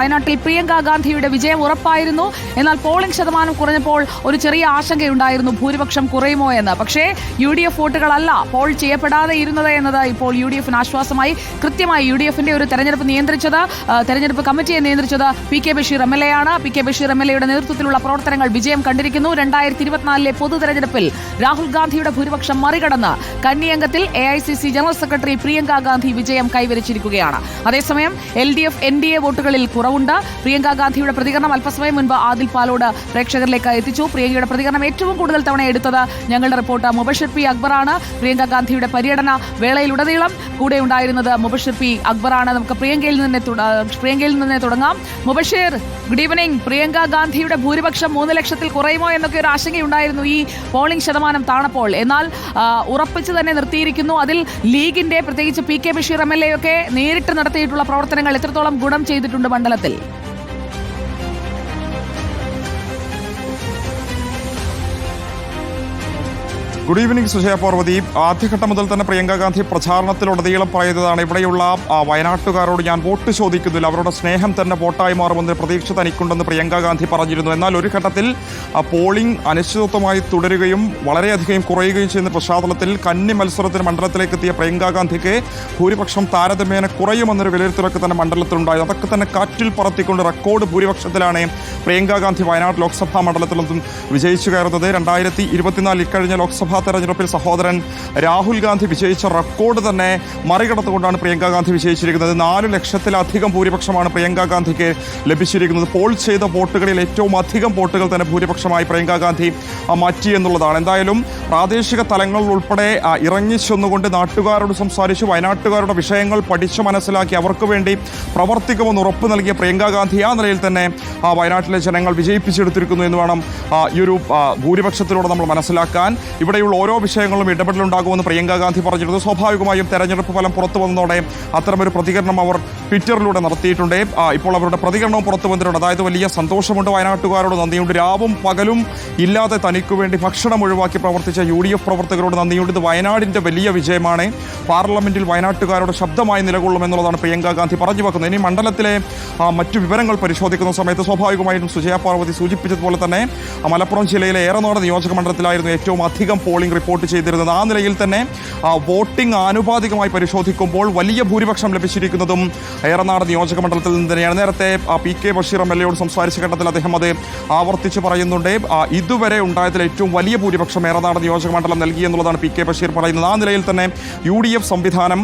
വയനാട്ടിൽ പ്രിയങ്ക ഗാന്ധിയുടെ വിജയം ഉറപ്പായിരുന്നു. എന്നാൽ പോളിംഗ് ശതമാനം കുറഞ്ഞപ്പോൾ ഒരു ചെറിയ ആശങ്കയുണ്ടായിരുന്നു. ഭൂരിപക്ഷം കുറയുമോ എന്ന്. പക്ഷേ യു ഡി എഫ് വോട്ടുകളല്ല പോൾ ചെയ്യപ്പെടാതെ ഇരുന്നത് എന്നത് ഇപ്പോൾ യു ഡി എഫിന് ആശ്വാസമായി. കൃത്യമായി യു ഡി എഫിന്റെ ഒരു തെരഞ്ഞെടുപ്പ് നിയന്ത്രിച്ചത് തെരഞ്ഞെടുപ്പ് കമ്മിറ്റിയെ നിയന്ത്രിച്ചത് P K Basheer M L A ആണ്. P K Basheer M L എയുടെ നേതൃത്വത്തിലുള്ള പ്രവർത്തനങ്ങൾ വിജയം കണ്ടിരിക്കുന്നു. രണ്ടായിരത്തി ഇരുപത്തിനാലിലെ പൊതു തെരഞ്ഞെടുപ്പിൽ രാഹുൽ ഗാന്ധിയുടെ ഭൂരിപക്ഷം മറികടന്ന് കന്നിയംഗത്തിൽ A I C C general secretary Priyanka Gandhi വിജയം കൈവരിച്ചിരിക്കുകയാണ്. അതേസമയം L D F N D A വോട്ടുകളിൽ കുറവുണ്ട് പ്രിയങ്ക ഗാന്ധിയുടെ പ്രതികരണം അല്പസമയം മുൻപ് ആദിൽ പാലോട് പ്രേക്ഷകരിലേക്ക് എത്തിച്ചു. പ്രിയങ്കയുടെ പ്രതികരണം ഏറ്റവും കൂടുതൽ തവണ എടുത്തത് ഞങ്ങളുടെ റിപ്പോർട്ടർ മുബഷിർ പി അക്ബറാണ്. പ്രിയങ്ക ഗാന്ധിയുടെ പര്യടന വേളയിലുടനീളം കൂടെ ഉണ്ടായിരുന്നത് മുബഷിർ പി അക്ബറാണ്. നമുക്ക് പ്രിയങ്കയിൽ നിന്ന് പ്രിയങ്കയിൽ നിന്ന് തുടങ്ങാം. മുബഷിർ ഗുഡ് ഈവനിംഗ് പ്രിയങ്ക ഗാന്ധിയുടെ ഭൂരിപക്ഷം മൂന്ന് ലക്ഷത്തിൽ കുറയുമോ എന്നൊക്കെ ഒരു ആശങ്കയുണ്ടായിരുന്നു ഈ പോളിംഗ് ശതമാനം താണപ്പോൾ. എന്നാൽ ഉറപ്പിച്ച് ഉറപ്പിച്ചു തന്നെ നിർത്തിയിരിക്കുന്നു. അതിൽ ലീഗിന്റെ പ്രത്യേകിച്ച് P K Basheer M L A ഒക്കെ നേരിട്ട് നടത്തിയിട്ടുള്ള പ്രവർത്തനങ്ങൾ എത്രത്തോളം ഗുണം ചെയ്തിട്ടുണ്ട് മണ്ഡലത്തിൽ? കേരളത്തിൽ ഗുഡ് ഈവനിങ് സുജയ പാർവതി ആദ്യഘട്ടം മുതൽ തന്നെ പ്രിയങ്ക ഗാന്ധി പ്രചാരണത്തിലുടനീളം പറയുന്നതാണ് ഇവിടെയുള്ള വയനാട്ടുകാരോട് ഞാൻ വോട്ട് ചോദിക്കുന്നില്ല. അവരുടെ സ്നേഹം തന്നെ വോട്ടായി മാറുമെന്ന് പ്രതീക്ഷ തനിക്കുണ്ടെന്ന് പ്രിയങ്ക ഗാന്ധി പറഞ്ഞിരുന്നു. എന്നാൽ ഒരു ഘട്ടത്തിൽ പോളിംഗ് അനിശ്ചിതത്വമായി തുടരുകയും വളരെയധികം കുറയുകയും ചെയ്യുന്ന പശ്ചാത്തലത്തിൽ കന്നി മത്സരത്തിന് മണ്ഡലത്തിലേക്ക് എത്തിയ പ്രിയങ്ക ഗാന്ധിക്ക് ഭൂരിപക്ഷം താരതമ്യേന കുറയുമെന്നൊരു വിലയിരുത്തലൊക്കെ തന്നെ മണ്ഡലത്തിലുണ്ടായത് അതൊക്കെ തന്നെ കാറ്റിൽ പറത്തിക്കൊണ്ട് റെക്കോർഡ് ഭൂരിപക്ഷത്തിലാണ് പ്രിയങ്ക ഗാന്ധി വയനാട് ലോക്സഭാ മണ്ഡലത്തിൽ നിന്നും വിജയിച്ചു കയറുന്നത്. രണ്ടായിരത്തി ഇരുപത്തിനാല് ഇക്കഴിഞ്ഞ ലോക്സഭാ തെരഞ്ഞെടുപ്പിൽ സഹോദരൻ രാഹുൽ ഗാന്ധി വിജയിച്ച റെക്കോർഡ് തന്നെ മറികടത്തുകൊണ്ടാണ് പ്രിയങ്ക ഗാന്ധി വിജയിച്ചിരിക്കുന്നത്. നാല് ലക്ഷത്തിലധികം ഭൂരിപക്ഷമാണ് പ്രിയങ്ക ഗാന്ധിക്ക് ലഭിച്ചിരിക്കുന്നത്. പോൾ ചെയ്ത വോട്ടുകളിൽ ഏറ്റവും അധികം വോട്ടുകൾ തന്നെ ഭൂരിപക്ഷമായി പ്രിയങ്ക ഗാന്ധി മാറ്റി എന്നുള്ളതാണ്. എന്തായാലും പ്രാദേശിക തലങ്ങളിൽ ഉൾപ്പെടെ ഇറങ്ങി ചെന്നുകൊണ്ട് നാട്ടുകാരോട് സംസാരിച്ചു വയനാട്ടുകാരുടെ വിഷയങ്ങൾ പഠിച്ചു മനസ്സിലാക്കി അവർക്ക് വേണ്ടി പ്രവർത്തിക്കുമെന്ന് ഉറപ്പ് നൽകിയ പ്രിയങ്ക ഗാന്ധി ആ നിലയിൽ തന്നെ വയനാട്ടിലെ ജനങ്ങൾ വിജയിപ്പിച്ചെടുത്തിരിക്കുന്നു എന്ന് വേണം ഈ ഒരു ഭൂരിപക്ഷത്തിലൂടെ നമ്മൾ മനസ്സിലാക്കാൻ. ഇവിടെയുള്ള ഓരോ വിഷയങ്ങളും ഇടപെടലുണ്ടാകുമെന്ന് പ്രിയങ്ക ഗാന്ധി പറഞ്ഞിരുന്നു. സ്വാഭാവികമായും തെരഞ്ഞെടുപ്പ് ഫലം പുറത്തു വന്നതോടെ അത്തരമൊരു പ്രതികരണം അവർ ട്വിറ്ററിലൂടെ നടത്തിയിട്ടുണ്ട്. ഇപ്പോൾ അവരുടെ പ്രതികരണവും പുറത്തു വന്നിട്ടുണ്ട്. അതായത് വലിയ സന്തോഷമുണ്ട് വയനാട്ടുകാരോട്. നന്ദിയുണ്ട്. രാവും പകലും ഇല്ലാതെ തനിക്ക് വേണ്ടി ഭക്ഷണം ഒഴിവാക്കി പ്രവർത്തിച്ച യു ഡി എഫ് പ്രവർത്തകരോട് നന്ദിയുണ്ട്. ഇത് വയനാടിന്റെ വലിയ വിജയമാണ്. പാർലമെന്റിൽ വയനാട്ടുകാരുടെ ശബ്ദമായി നിലകൊള്ളുമെന്നുള്ളതാണ് പ്രിയങ്ക ഗാന്ധി പറഞ്ഞു വെക്കുന്നത്. ഇനി മണ്ഡലത്തിലെ മറ്റു വിവരങ്ങൾ പരിശോധിക്കുന്ന സമയത്ത് സ്വാഭാവികമായിട്ടും സുജയ പാർവതി സൂചിപ്പിച്ചതുപോലെ തന്നെ മലപ്പുറം ജില്ലയിലെ ഏറെനാട് നിയോജക മണ്ഡലത്തിലായിരുന്നു ഏറ്റവും അധികം പോളിംഗ് റിപ്പോർട്ട് ചെയ്തിരുന്നത്. ആ നിലയിൽ തന്നെ വോട്ടിംഗ് ആനുപാതികമായി പരിശോധിക്കുമ്പോൾ വലിയ ഭൂരിപക്ഷം ലഭിച്ചിരിക്കുന്നതും ഏറനാട് നിയോജക മണ്ഡലത്തിൽ നിന്ന് തന്നെയാണ്. നേരത്തെ P K Basheer M L എയോട് സംസാരിച്ച ഘട്ടത്തിൽ അദ്ദേഹം അത് ആവർത്തിച്ച് പറയുന്നുണ്ട്. ഇതുവരെ ഉണ്ടായതിൽ ഏറ്റവും വലിയ ഭൂരിപക്ഷം ഏറനാട് നിയോജക മണ്ഡലം നൽകി എന്നുള്ളതാണ് പി കെ ബഷീർ പറയുന്നത്. ആ നിലയിൽ തന്നെ യു ഡി എഫ് സംവിധാനം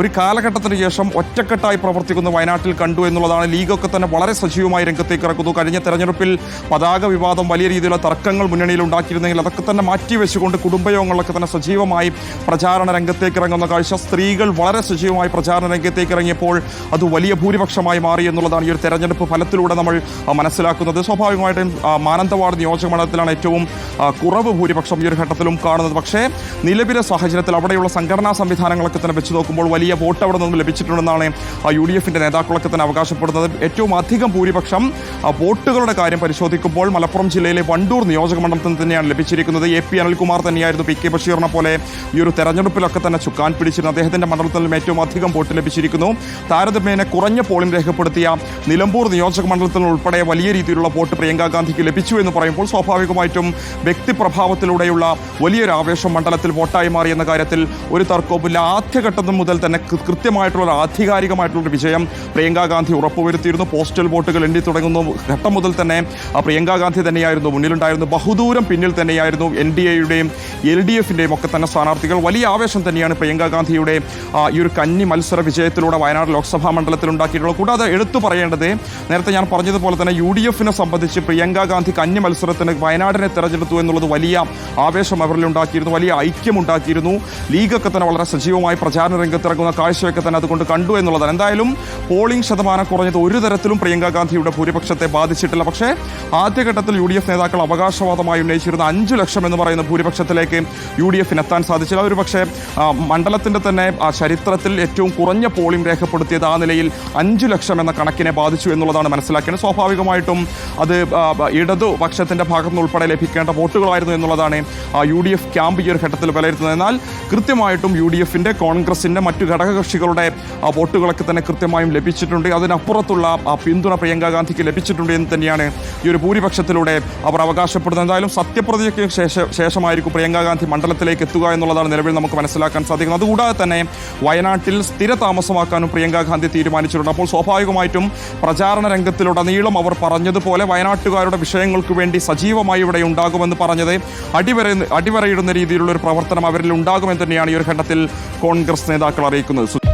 ഒരു കാലഘട്ടത്തിന് ശേഷം ഒറ്റക്കെട്ടായി പ്രവർത്തിക്കുന്ന വയനാട്ടിൽ കണ്ടു എന്നുള്ളതാണ്. ലീഗൊക്കെ തന്നെ വളരെ സജീവമായി രംഗത്തേക്ക് ഇറക്കുന്നു. കഴിഞ്ഞ തെരഞ്ഞെടുപ്പിൽ പതാക വിവാദം വലിയ രീതിയിലുള്ള തർക്കങ്ങൾ മുന്നണിയിൽ ഉണ്ടാക്കിയിരുന്നെങ്കിൽ അതൊക്കെ തന്നെ മാറ്റിവെച്ചുകൊണ്ട് കുടുംബയോഗങ്ങളൊക്കെ തന്നെ സജീവമായി പ്രചാരണ രംഗത്തേക്ക് ഇറങ്ങുന്ന കാഴ്ച. സ്ത്രീകൾ വളരെ സജീവമായി പ്രചാരണ രംഗത്തേക്ക് ഇറങ്ങിയപ്പോൾ അത് വലിയ ഭൂരിപക്ഷമായി മാറി എന്നുള്ളതാണ് ഈ ഒരു തെരഞ്ഞെടുപ്പ് ഫലത്തിലൂടെ നമ്മൾ മനസ്സിലാക്കുന്നത്. സ്വാഭാവികമായിട്ടും മാനന്തവാട് നിയോജക മണ്ഡലത്തിലാണ് ഏറ്റവും കുറവ് ഭൂരിപക്ഷം ഈ ഒരു ഘട്ടത്തിലും കാണുന്നത്. പക്ഷേ നിലവിലെ സാഹചര്യത്തിൽ അവിടെയുള്ള സംഘടനാ സംവിധാനങ്ങളൊക്കെ തന്നെ വെച്ച് നോക്കുമ്പോൾ വലിയ വോട്ട് അവിടെ നിന്നും ലഭിച്ചിട്ടുണ്ടെന്നാണ് യു ഡി എഫിന്റെ നേതാക്കളൊക്കെ തന്നെ അവകാശപ്പെടുന്നത്. ഏറ്റവും അധികം ഭൂരിപക്ഷം വോട്ടുകളുടെ കാര്യം പരിശോധിക്കുമ്പോൾ മലപ്പുറം ജില്ലയിലെ വണ്ടൂർ നിയോജക മണ്ഡലത്തിൽ തന്നെയാണ് ലഭിച്ചിരിക്കുന്നത്. എ പി അനിൽകുമാർ തന്നെയായിരുന്നു പി കെ ബഷീറിനെ പോലെ ഈ ഒരു തെരഞ്ഞെടുപ്പിലൊക്കെ തന്നെ ചുക്കാൻ പിടിച്ചിരുന്നു അദ്ദേഹത്തിന്റെ മണ്ഡലത്തിലും ഏറ്റവും അധികം വോട്ട് ലഭിച്ചിരിക്കുന്നു. താരതമ്യേന കുറഞ്ഞ പോളിംഗ് രേഖപ്പെടുത്തിയ നിലമ്പൂർ നിയോജക മണ്ഡലത്തിൽ ഉൾപ്പെടെ വലിയ രീതിയിലുള്ള വോട്ട് പ്രിയങ്ക ഗാന്ധിക്ക് ലഭിച്ചു എന്ന് പറയുമ്പോൾ സ്വാഭാവികമായിട്ടും വ്യക്തിപ്രഭാവത്തിലൂടെയുള്ള വലിയൊരു ആവേശം മണ്ഡലത്തിൽ വോട്ടായി എന്ന കാര്യത്തിൽ ഒരു തർക്കവുമില്ല. ആദ്യഘട്ടം മുതൽ തന്നെ കൃത്യമായിട്ടുള്ള ആധികാരികമായിട്ടുള്ള വിജയം പ്രിയങ്ക ഗാന്ധി ഉറപ്പുവരുത്തിയിരുന്നു. പോസ്റ്റൽ വോട്ടുകൾ എണ്ണി തുടങ്ങുന്ന. ഘട്ടം മുതൽ തന്നെ പ്രിയങ്ക ഗാന്ധി തന്നെയായിരുന്നു മുന്നിലുണ്ടായിരുന്നു ബഹുദൂരം പിന്നിൽ തന്നെയായിരുന്നു എൻ ഡി എയുടെയും എൽ ഡി എഫിന്റെയും ഒക്കെ തന്നെ സ്ഥാനാർത്ഥികൾ. വലിയ ആവേശം തന്നെയാണ് പ്രിയങ്ക ഗാന്ധിയുടെ ഈ ഒരു കന്നി മത്സര വിജയത്തിലൂടെ വയനാട് ലോക്സഭാ മണ്ഡലത്തിൽ ഉണ്ടാക്കിയിട്ടുള്ളത് കൂടാതെ എടുത്തു പറയേണ്ടത് നേരത്തെ ഞാൻ പറഞ്ഞതുപോലെ തന്നെ യു ഡി എഫിനെ സംബന്ധിച്ച് പ്രിയങ്ക ഗാന്ധി കന്നി മത്സരത്തിന് വയനാടിനെ തെരഞ്ഞെടുത്തു എന്നുള്ളത് വലിയ ആവേശം അവരിൽ ഉണ്ടാക്കിയിരുന്നു വലിയ ഐക്യമുണ്ടാക്കിയിരുന്നു ലീഗൊക്കെ തന്നെ വളരെ സജീവമായി പ്രചാരണ രംഗത്തിറങ്ങുന്ന കാഴ്ചയൊക്കെ തന്നെ അതുകൊണ്ട് കണ്ടു എന്നുള്ളതാണ്. എന്തായാലും പോളിംഗ് ശതമാനം കുറഞ്ഞത് ഒരു തരത്തിലും പ്രിയങ്ക ഗാന്ധിയുടെ ഭൂരിപക്ഷത്തെ ബാധിച്ചിട്ടില്ല. പക്ഷേ ആദ്യഘട്ടത്തിൽ യു ഡി എഫ് നേതാക്കൾ അവകാശവാദമായി ഉന്നയിച്ചിരുന്ന അഞ്ചു ലക്ഷം എന്ന് പറയുന്ന ഭൂരിപക്ഷത്തിലേക്ക് യു ഡി എഫിന് എത്താൻ സാധിച്ചില്ല. ഒരു പക്ഷേ മണ്ഡലത്തിന്റെ തന്നെ ചരിത്രത്തിൽ ഏറ്റവും കുറഞ്ഞ പോളിംഗ് രേഖ രേഖപ്പെടുത്തിയത് ആ നിലയിൽ അഞ്ചു ലക്ഷം എന്ന കണക്കിനെ ബാധിച്ചു എന്നുള്ളതാണ് മനസ്സിലാക്കിയത് സ്വാഭാവികമായിട്ടും അത് ഇടതുപക്ഷത്തിന്റെ ഭാഗത്തു നിന്ന് ഉൾപ്പെടെ ലഭിക്കേണ്ട വോട്ടുകളായിരുന്നു എന്നുള്ളതാണ് യു ഡി എഫ് ക്യാമ്പ് ഈ ഒരു ഘട്ടത്തിൽ വിലയിരുത്തുന്നത്. എന്നാൽ കൃത്യമായിട്ടും യു ഡി എഫിന്റെ കോൺഗ്രസിന്റെ മറ്റു ഘടകകക്ഷികളുടെ വോട്ടുകളൊക്കെ തന്നെ കൃത്യമായും ലഭിച്ചിട്ടുണ്ട്. അതിനപ്പുറത്തുള്ള പിന്തുണ പ്രിയങ്ക ഗാന്ധിക്ക് ലഭിച്ചിട്ടുണ്ട് എന്ന് തന്നെയാണ് ഈ ഒരു ഭൂരിപക്ഷത്തിലൂടെ അവർ അവകാശപ്പെടുന്നത്. എന്തായാലും സത്യപ്രതിജ്ഞയ്ക്ക് ശേഷം ശേഷമായിരിക്കും പ്രിയങ്ക ഗാന്ധി മണ്ഡലത്തിലേക്ക് എത്തുക എന്നുള്ളതാണ് നിലവിൽ നമുക്ക് മനസ്സിലാക്കാൻ സാധിക്കുന്നത്. അതുകൂടാതെ തന്നെ വയനാട്ടിൽ സ്ഥിര താമസമാക്കാനും പ്രിയങ്ക ഗാന്ധി തീരുമാനിച്ചിട്ടുണ്ട്. അപ്പോൾ സ്വാഭാവികമായിട്ടും പ്രചാരണ രംഗത്തിലുടനീളം അവർ പറഞ്ഞതുപോലെ വയനാട്ടുകാരുടെ വിഷയങ്ങൾക്ക് വേണ്ടി സജീവമായി ഇവിടെ ഉണ്ടാകുമെന്ന് പറഞ്ഞത് അടിവര അടിവരയിടുന്ന രീതിയിലുള്ള ഒരു പ്രവർത്തനം അവരിൽ ഉണ്ടാകുമെന്ന് തന്നെയാണ് ഈ ഒരു ഘട്ടത്തിൽ കോൺഗ്രസ് നേതാക്കൾ അറിയിക്കുന്നത്.